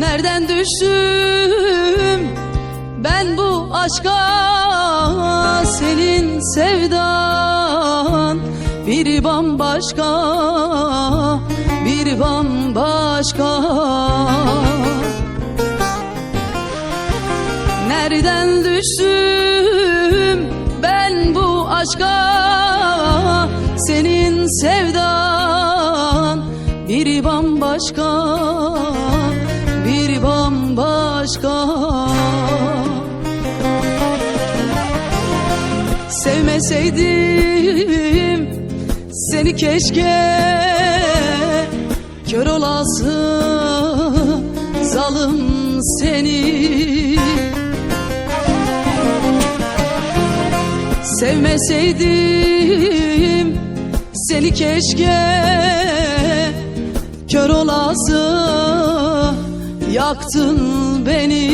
Nereden düştüm? Ben bu aşka senin sevdan. Bir bambaşka bir bambaşka. Nereden düştüm? Ben bu aşka senin sevdan. Bir bambaşka bambaşka Sevmeseydim seni keşke Kör olası zalim seni. Sevmeseydim seni keşke Kör olası yaktın beni